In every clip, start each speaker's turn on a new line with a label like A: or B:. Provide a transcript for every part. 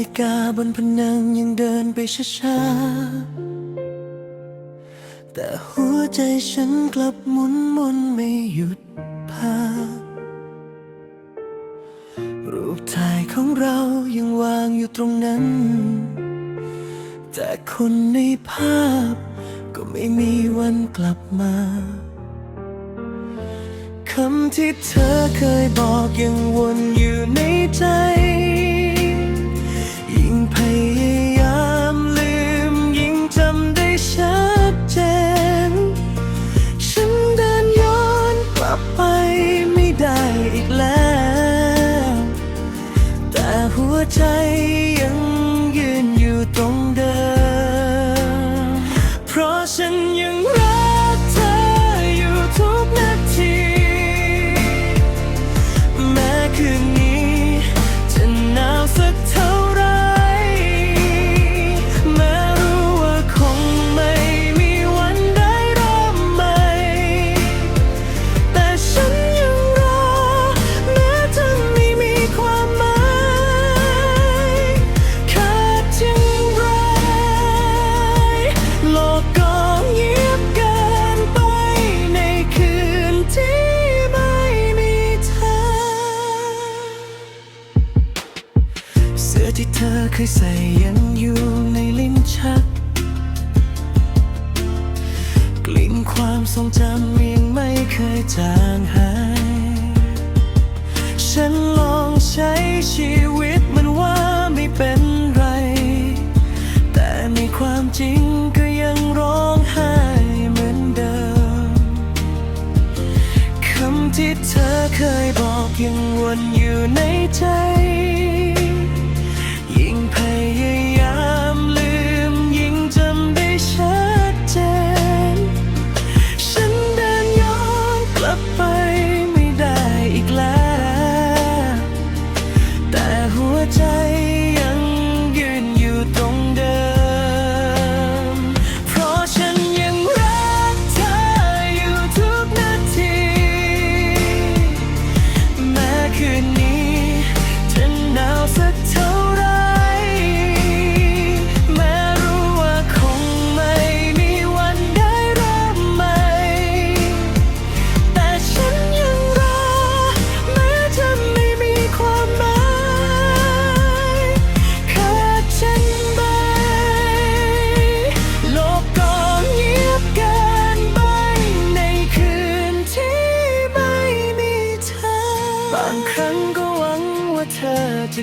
A: ฬิกาบนพนังยังเดินไปช้าๆ แต่หัวใจฉันกลับหมุนมนไม่หยุดพักรูปถ่ายของเรายังวางอยู่ตรงนั้น แต่คนในภาพก็ไม่มีวันกลับมาคำที่เธอเคยบอกยังวน หัวใจยังยืนอยู่ตรงเดิม เคยใส่ยังอยู่ในลิ้นชัก กลิ่นความทรงจำยังไม่เคยจางหาย ฉันลองใช้ชีวิตเหมันว่าไม่เป็นไร แต่ในความจริงก็ยังร้องไห้เหมือนเดิม คำที่เธอเคยบอกยังวนอยู่ในใจ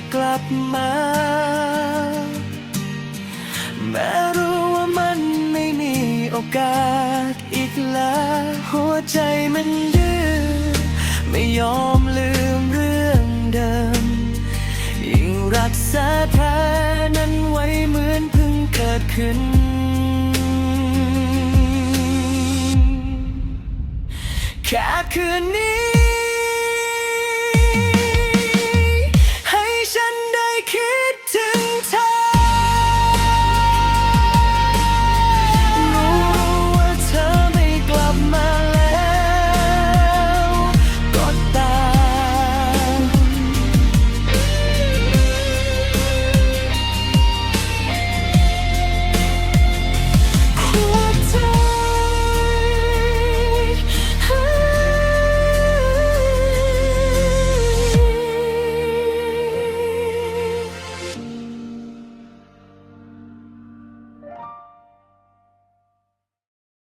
A: จะกลับมา แม้รู้ว่ามันไม่มีโอกาสอีกแล้ว หัวใจมันดื้อไม่ยอมลืมเรื่องเดิม ยิ่งรักษาแท้นั้นไว้เหมือนเพิ่งเกิดขึ้นแค่คืนนี้